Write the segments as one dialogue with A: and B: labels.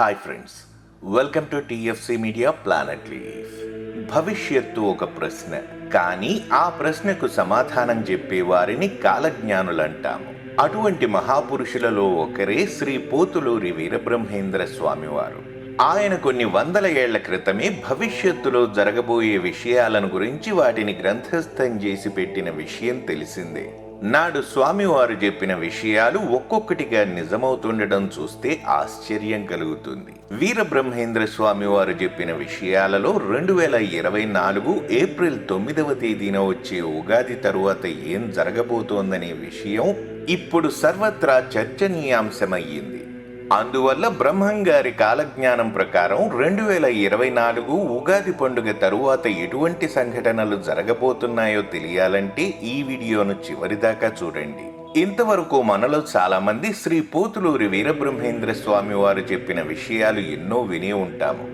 A: Hi friends welcome to TFC media planet leaf భవిష్యత్తు ఒక ప్రశ్న. కానీ ఆ ప్రశ్నకు సమాధానం చెప్పే వారిని కాలజ్ఞానులంటాము. అటువంటి మహాపురుషులలో ఒకరే శ్రీ పోతులూరి వీరబ్రహ్మేంద్ర స్వామివారు. ఆయన కొన్ని వందల ఏళ్ళ క్రితమే భవిష్యత్తులో జరగబోయే విషయాలను గురించి వాటిని గ్రంథస్థం చేసి పెట్టిన విషయం తెలిసిందే. నాడు స్వామివారు చెప్పిన విషయాలు ఒక్కొక్కటిగా నిజమవుతుండడం చూస్తే ఆశ్చర్యం కలుగుతుంది. వీరబ్రహ్మేంద్ర స్వామివారు చెప్పిన విషయాలలో రెండు వేల ఇరవై నాలుగు ఏప్రిల్ తొమ్మిదవ తేదీన వచ్చే ఉగాది తరువాత ఏం జరగబోతోందనే విషయం ఇప్పుడు సర్వత్రా చర్చనీయాంశమయ్యింది. అందువల్ల బ్రహ్మంగారి కాలజ్ఞానం ప్రకారం రెండు వేల ఇరవై నాలుగు ఉగాది పండుగ తరువాత ఎటువంటి సంఘటనలు జరగబోతున్నాయో తెలియాలంటే ఈ వీడియోను చివరిదాకా చూడండి. ఇంతవరకు మనలో చాలామంది శ్రీ పోతులూరి వీరబ్రహ్మేంద్ర స్వామి వారు చెప్పిన విషయాలు ఎన్నో విని ఉంటాము.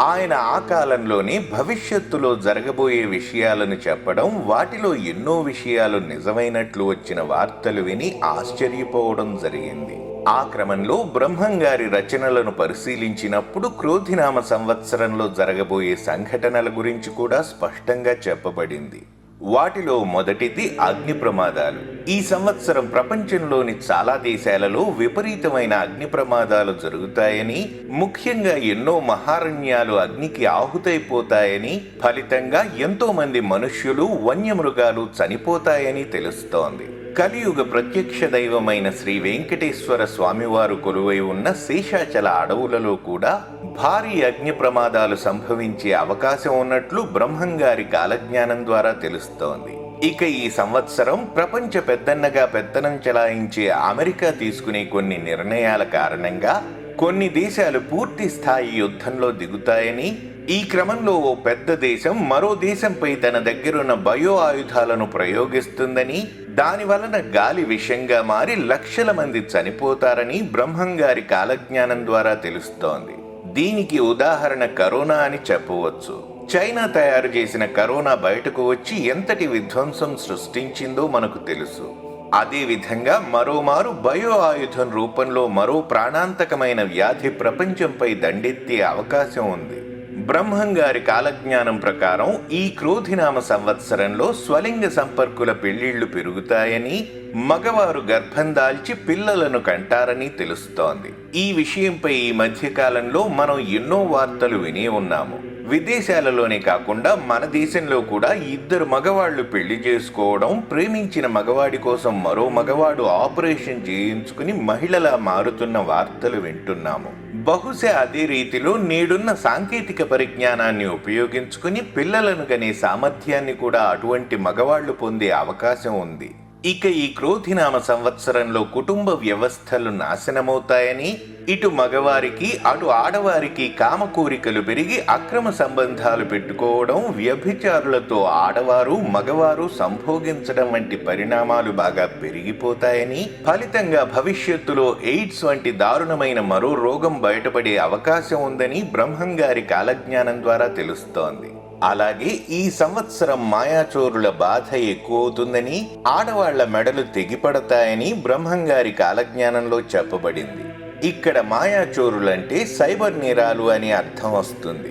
A: ఆయన ఆ కాలంలోనే భవిష్యత్తులో జరగబోయే విషయాలను చెప్పడం వాటిలో ఎన్నో విషయాలు నిజమైనట్లు వచ్చిన వార్తలు విని ఆశ్చర్యపోవడం జరిగింది. ఆ క్రమంలో బ్రహ్మంగారి రచనలను పరిశీలించినప్పుడు క్రోధినామ సంవత్సరంలో జరగబోయే సంఘటనల గురించి కూడా స్పష్టంగా చెప్పబడింది. వాటిలో మొదటిది అగ్ని ప్రమాదాలు. ఈ సంవత్సరం ప్రపంచంలోని చాలా దేశాలలో విపరీతమైన అగ్ని ప్రమాదాలు జరుగుతాయని ముఖ్యంగా ఎన్నో మహారణ్యాలు అగ్నికి ఆహుతైపోతాయని ఫలితంగా ఎంతో మంది మనుష్యులు వన్యమృగాలు చనిపోతాయని తెలుస్తోంది. కలియుగ ప్రత్యక్ష దైవమైన శ్రీ వెంకటేశ్వర స్వామివారు కొలువై ఉన్న శేషాచల అడవులలో కూడా భారీ అగ్ని ప్రమాదాలు సంభవించే అవకాశం ఉన్నట్లు బ్రహ్మంగారి కాలజ్ఞానం ద్వారా తెలుస్తోంది. ఇక ఈ సంవత్సరం ప్రపంచ పెద్దన్నగా పెత్తనం చెలాయించే అమెరికా తీసుకునే కొన్ని నిర్ణయాల కారణంగా కొన్ని దేశాలు పూర్తి స్థాయి యుద్ధంలో దిగుతాయని ఈ క్రమంలో ఓ పెద్ద దేశం మరో దేశంపై తన దగ్గరున్న బయో ఆయుధాలను ప్రయోగిస్తుందని దాని వలన గాలి విషంగా మారి లక్షల మంది చనిపోతారని బ్రహ్మంగారి కాలజ్ఞానం ద్వారా తెలుస్తోంది. దీనికి ఉదాహరణ కరోనా అని చెప్పవచ్చు. చైనా తయారు చేసిన కరోనా బయటకు వచ్చి ఎంతటి విధ్వంసం సృష్టించిందో మనకు తెలుసు. అదేవిధంగా మరోమారు బయో ఆయుధం రూపంలో మరో ప్రాణాంతకమైన వ్యాధి ప్రపంచంపై దండెత్తే అవకాశం ఉంది. బ్రహ్మంగారి కాలజ్ఞానం ప్రకారం ఈ క్రోధినామ సంవత్సరంలో స్వలింగ సంపర్కుల పెళ్ళిళ్ళు పెరుగుతాయని మగవారు గర్భం దాల్చి పిల్లలను కంటారని తెలుస్తోంది. ఈ విషయంపై ఈ మధ్యకాలంలో మనం ఎన్నో వార్తలు విని ఉన్నాము. విదేశాలలోనే కాకుండా మన దేశంలో కూడా ఇద్దరు మగవాళ్ళు పెళ్ళి చేసుకోవడం ప్రేమించిన మగవాడి కోసం మరో మగవాడు ఆపరేషన్ చేయించుకుని మహిళలా మారుతున్న వార్తలు వింటున్నాము. బహుశా అదే రీతిలో నేడున్న సాంకేతిక పరిజ్ఞానాన్ని ఉపయోగించుకుని పిల్లలను కనే సామర్థ్యాన్ని కూడా అటువంటి మగవాళ్ళు పొందే అవకాశం ఉంది. ఇక ఈ క్రోధినామ సంవత్సరంలో కుటుంబ వ్యవస్థలు నాశనమవుతాయని ఇటు మగవారికి అటు ఆడవారికి కామ కోరికలు పెరిగి అక్రమ సంబంధాలు పెట్టుకోవడం వ్యభిచారులతో ఆడవారు మగవారు సంభోగించడం వంటి పరిణామాలు బాగా పెరిగిపోతాయని ఫలితంగా భవిష్యత్తులో ఎయిడ్స్ వంటి దారుణమైన మరో రోగం బయటపడే అవకాశం ఉందని బ్రహ్మంగారి కాలజ్ఞానం ద్వారా తెలుస్తోంది. అలాగే ఈ సంవత్సరం మాయాచోరుల బాధ ఎక్కువవుతుందని ఆడవాళ్ళ మెడలు తెగిపడతాయని బ్రహ్మంగారి కాలజ్ఞానంలో చెప్పబడింది. ఇక్కడ మాయాచోరులంటే సైబర్ నేరాలు అని అర్థం వస్తుంది.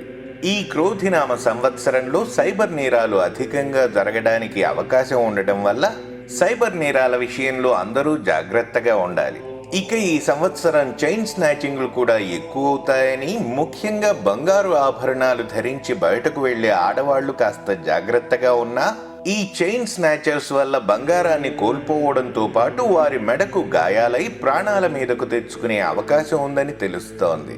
A: ఈ క్రోధినామ సంవత్సరంలో సైబర్ నేరాలు అధికంగా జరగడానికి అవకాశం ఉండటం వల్ల సైబర్ నేరాల విషయంలో అందరూ జాగ్రత్తగా ఉండాలి. ఇక ఈ సంవత్సరం చైన్ స్నాచింగ్లు కూడా ఎక్కువ అవుతాయని ముఖ్యంగా బంగారు ఆభరణాలు ధరించి బయటకు వెళ్ళే ఆడవాళ్ళు కాస్త జాగ్రత్తగా ఉన్నా ఈ చైన్ స్నాచర్స్ వల్ల బంగారాన్ని కోల్పోవడంతో పాటు వారి మెడకు గాయాలై ప్రాణాల మీదకు తెచ్చుకునే అవకాశం ఉందని తెలుస్తోంది.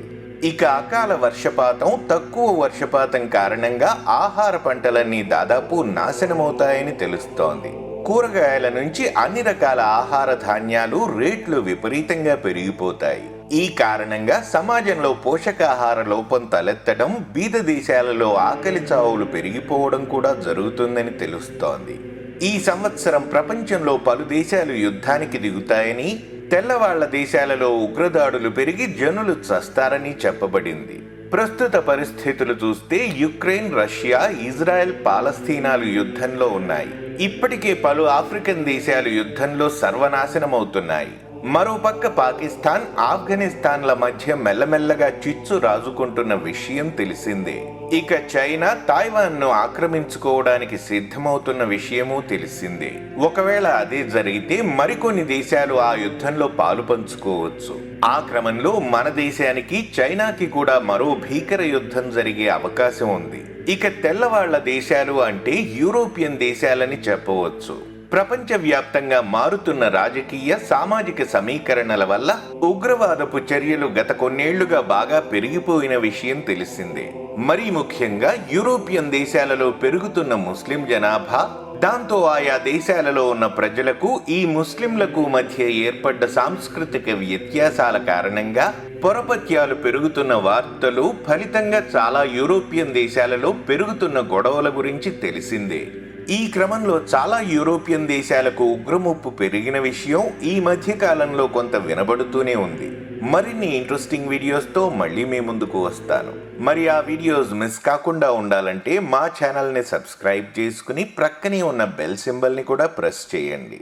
A: ఇక అకాల వర్షపాతం తక్కువ వర్షపాతం కారణంగా ఆహార పంటలన్నీ దాదాపు నాశనమవుతాయని తెలుస్తోంది. కూరగాయల నుంచి అన్ని రకాల ఆహార ధాన్యాలు రేట్లు విపరీతంగా పెరిగిపోతాయి. ఈ కారణంగా సమాజంలో పోషకాహార లోపం తలెత్తడం బీద దేశాలలో ఆకలి చావులు పెరిగిపోవడం కూడా జరుగుతుందని తెలుస్తోంది. ఈ సంవత్సరం ప్రపంచంలో పలు దేశాలు యుద్ధానికి దిగుతాయని తెల్లవాళ్ళ దేశాలలో ఉగ్రదాడులు పెరిగి జనులు చస్తారని చెప్పబడింది. ప్రస్తుత పరిస్థితులు చూస్తే యుక్రెయిన్ రష్యా ఇజ్రాయెల్ పాలస్తీనాలు యుద్ధంలో ఉన్నాయి. ఇప్పటికే పలు ఆఫ్రికన్ దేశాలు యుద్ధంలో సర్వనాశనమవుతున్నాయి. మరోపక్క పాకిస్తాన్ ఆఫ్ఘనిస్తాన్ల మధ్య మెల్లమెల్లగా చిచ్చు రాజుకుంటున్న విషయం తెలిసిందే. ఇక చైనా తాయ్వాన్ను ఆక్రమించుకోవడానికి సిద్ధమవుతున్న విషయమూ తెలిసిందే. ఒకవేళ అదే జరిగితే మరికొన్ని దేశాలు ఆ యుద్ధంలో పాలు పంచుకోవచ్చు. ఆ క్రమంలో మన దేశానికి చైనాకి కూడా మరో భీకర యుద్ధం జరిగే అవకాశం ఉంది. ఇక తెల్లవాళ్ళ దేశాలు అంటే యూరోపియన్ దేశాలని చెప్పవచ్చు. ప్రపంచవ్యాప్తంగా మారుతున్న రాజకీయ సామాజిక సమీకరణల వల్ల ఉగ్రవాదపు చర్యలు గత కొన్నేళ్ళుగా బాగా పెరిగిపోయిన విషయం తెలిసిందే. మరీ ముఖ్యంగా యూరోపియన్ దేశాలలో పెరుగుతున్న ముస్లిం జనాభా దాంతో ఆయా దేశాలలో ఉన్న ప్రజలకు ఈ ముస్లింలకు మధ్య ఏర్పడ్డ సాంస్కృతిక వ్యత్యాసాల కారణంగా పొరపత్యాలు పెరుగుతున్న వార్తలు ఫలితంగా చాలా యూరోపియన్ దేశాలలో పెరుగుతున్న గొడవల గురించి తెలిసిందే. ఈ క్రమంలో చాలా యూరోపియన్ దేశాలకు ఉగ్రముప్పు పెరిగిన విషయం ఈ మధ్య కాలంలో కొంత వినబడుతూనే ఉంది. మరిన్ని ఇంట్రెస్టింగ్ వీడియోస్తో మళ్ళీ మీ ముందుకు వస్తాను. మరి ఆ వీడియోస్ మిస్ కాకుండా ఉండాలంటే మా ఛానల్ని సబ్స్క్రైబ్ చేసుకుని ప్రక్కనే ఉన్న బెల్ సింబల్ని కూడా ప్రెస్ చేయండి.